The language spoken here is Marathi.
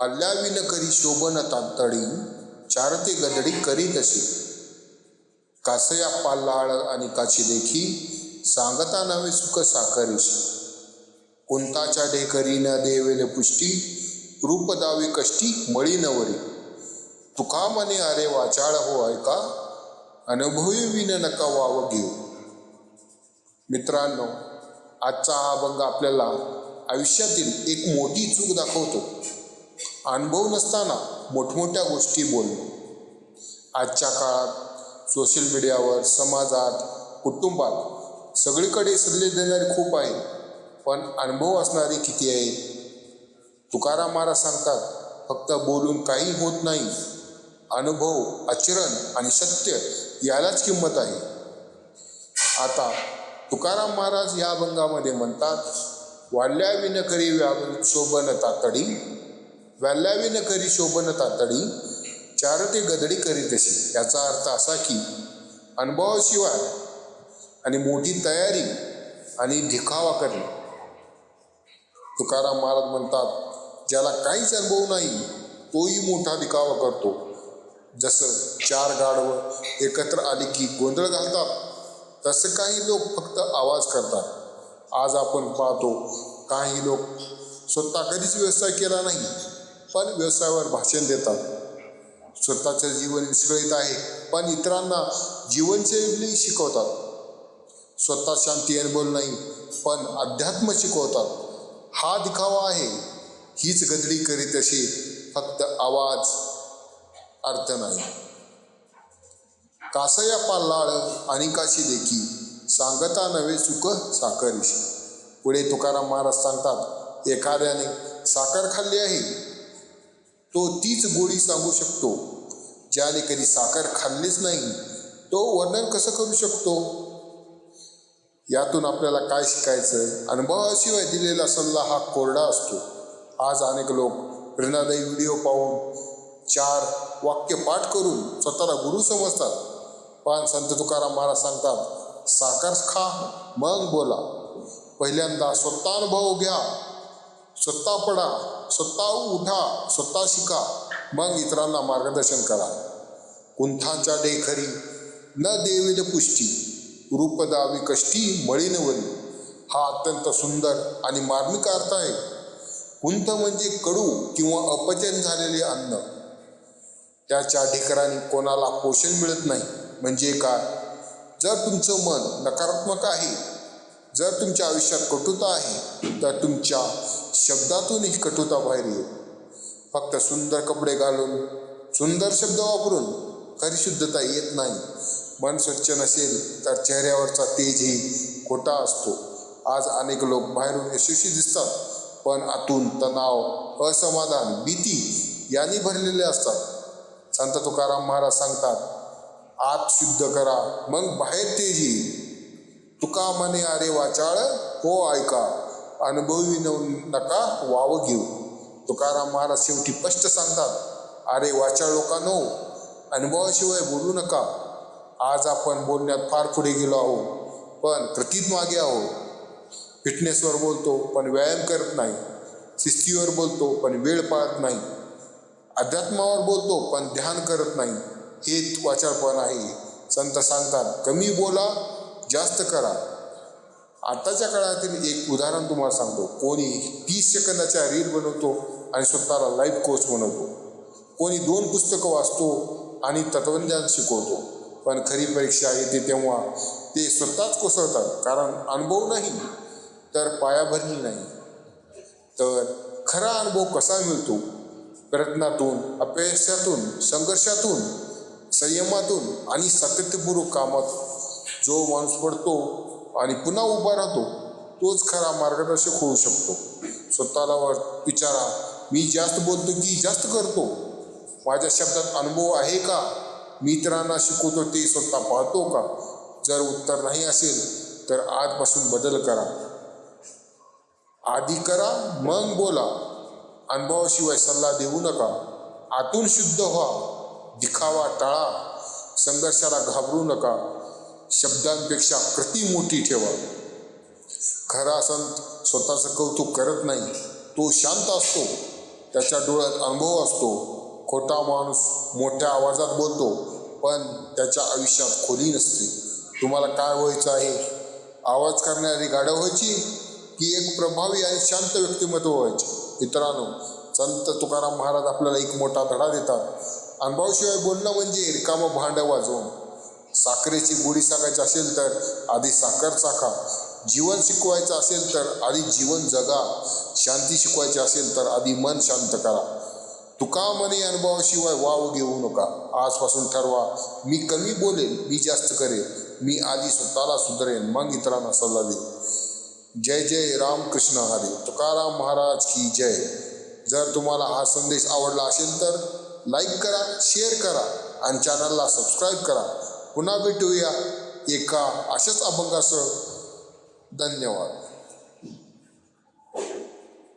अल्ल्याविन करी शोभन तांतडी चारते गदडी करी असे. कासया पाल्लाळ आणि काची देखी सांगता नवे सुख साकरीश कोणताच्या ढेकरी न देवेल पुष्टी रूपदावी कष्टी मळी नवरी. तुका मने अरे वाचाळ हो ऐका अनुभवी विन नका वाव घेऊ. मित्रांनो आजचा हा अभंग आपल्याला आयुष्यातील एक मोठी चूक दाखवतो. अनुभव नसताना मोठमोठ्या गोष्टी बोलणं. आजच्या काळात सोशल मीडियावर समाजात कुटुंबात सगळीकडे सल्ले देणारे खूप आहे. पण अनुभव असणारे किती आहे? तुकाराम महाराज सांगतात फक्त बोलून काही होत नाही. अनुभव आचरण आणि सत्य यालाच किंमत आहे. आता तुकाराम महाराज या अभंगामध्ये म्हणतात वाढल्या विनकरी व्याव शोभन तातडी न करी शोभन तातडी चारते गदडी करी तशी. याचा अर्थ असा की अनुभवाशिवाय आणि मोठी तयारी आणि दिखावा करणे. तुकाराम महाराज म्हणतात ज्याला काहीच अनुभव नाही तोही मोठा दिखावा करतो. जसं चार गाढवं एकत्र आली की गोंधळ घालतात तसं काही लोक फक्त आवाज करतात. आज आपण पाहतो काही लोक स्वतः कधीच व्यवसाय केला नाही. पण व्यवसायावर भाषण देतात. स्वतःचं जीवन विस्कळीत आहे पण इतरांना जीवनशैली शिकवतात. स्वतः शांती अनुभव नाही पण अध्यात्म शिकवतात. हा दिखावा आहे. हीच गदडी करीत अशी फक्त आवाज अर्थ नाही. कासया पाल्लाळ आणि काशी देखी सांगता नवे सुख साखरीशी. पुढे तुकाराम महाराज सांगतात एखाद्याने साखर खाल्ली आहे तो तीच गोडी सांगू शकतो ज्याने कधी साखर खाल्लीच नाही तो वर्णन कसं करू शकतो? यातून आपल्याला काय शिकायचं अनुभवाशिवाय दिलेला सल्ला हा कोरडा असतो. आज अनेक लोक प्रेरणादायी व्हिडिओ पाहून चार वाक्य पाठ करून स्वतःला गुरु समजतात. पण संत तुकाराम महाराज सांगतात साखर खा मग बोला. पहिल्यांदा स्वतः अनुभव घ्या. स्वतः पडा स्वतः उठा स्वतः शिका. मग इतरांना मार्गदर्शन करा. कुंथांच्या डेखरी न देविल पुष्टी. रूपदावी कष्टी मळीनवरी हा अत्यंत सुंदर आणि मार्मिक अर्थ आहे. कुंथ म्हणजे कडू किंवा अपचन झालेले अन्न. त्याच्या ढेकराने कोणाला पोषण मिळत नाही. म्हणजे काय? जर तुमचं मन नकारात्मक आहे जर तुमच्या आयुष्यात कटुता आहे तर तुमच्या शब्दातूनही कटुता बाहेर येईल. फक्त सुंदर कपडे घालून सुंदर शब्द वापरून खरी शुद्धता येत नाही. मन स्वच्छ नसेल तर चेहऱ्यावरचा तेजही खोटा असतो. आज अनेक लोक बाहेरून यशस्वी दिसतात पण आतून तणाव असमाधान भीती यांनी भरलेले असतात. संत तुकाराम महाराज सांगतात आत शुद्ध करा मग बाहेर तेज येईल. तुका मने अरे वाचाळ हो ऐका अनुभवी नका वाव घेऊ. तुकाराम महाराज शेवटी स्पष्ट सांगतात अरे वाचाळ लोकांनो अनुभवाशिवाय बोलू नका. आज आपण बोलण्यात फार पुढे गेलो आहोत पण कृतीत मागे आहोत. फिटनेसवर बोलतो पण व्यायाम करत नाही. शिस्तीवर बोलतो पण वेळ पाळत नाही. अध्यात्मावर बोलतो पण ध्यान करत नाही. हे वाचाळपण आहे. संत सांगतात कमी बोला जास्त करा. आताच्या काळातील एक उदाहरण तुम्हाला सांगतो. कोणी तीस सेकंदाच्या रील बनवतो आणि स्वतःला लाईफ कोच बनवतो. कोणी दोन पुस्तकं वाचतो आणि तत्वज्ञान शिकवतो. पण खरी परीक्षा येते तेव्हा ते स्वतःच कोसळतात. कारण अनुभव नाही तर पायाभरणी नाही. तर खरा अनुभव कसा मिळतो? प्रयत्नातून अपयशातून संघर्षातून संयमातून आणि सातत्यपूर्वक कामात जो माणूस पडतो आणि पुन्हा उभा राहतो तोच खरा मार्गदर्शक होऊ शकतो. स्वतःला विचारा मी जास्त बोलतो की जास्त करतो? माझ्या शब्दात अनुभव आहे का? मी इतरांना शिकवतो ते स्वतः पाहतो का? जर उत्तर नाही असेल तर आजपासून बदल करा. आधी करा मग बोला. अनुभवाशिवाय सल्ला देऊ नका. आतून शुद्ध व्हा. दिखावा टाळा. संघर्षाला घाबरू नका. शब्दांपेक्षा कृती मोठी ठेवा. खरा संत स्वतःचं कौतुक करत नाही. तो शांत असतो. त्याच्या डोळ्यात अनुभव असतो. खोटा माणूस मोठ्या आवाजात बोलतो पण त्याच्या आयुष्यात खोली नसते. तुम्हाला काय व्हायचं आहे? आवाज करणारी गाड्या व्हायची? की एक प्रभावी आणि शांत व्यक्तिमत्व व्हायचे? मित्रांनो संत तुकाराम महाराज आपल्याला एक मोठा धडा देतात. अनुभवाशिवाय बोलणं म्हणजे रिकामं भांडं वाजवणं. साखरेची गोडी सांगायची असेल तर आधी साखर चाखा जीवन शिकवायचं असेल तर आधी जीवन जगा. शांती शिकवायची असेल तर आधी मन शांत करा. तुका मने अनुभवाशिवाय वाव घेऊ नका. आजपासून ठरवा. मी कमी बोलेन मी जास्त करेन. मी आधी स्वतःला सुधारेन मग इतरांना सल्ला देईन. जय जय रामकृष्ण हरे. तुकाराम महाराज की जय. जर तुम्हाला हा संदेश आवडला असेल तर लाईक करा शेअर करा आणि चॅनलला सबस्क्राईब करा. पुन्हा भेटूया एका अशाच अभंगासह. धन्यवाद.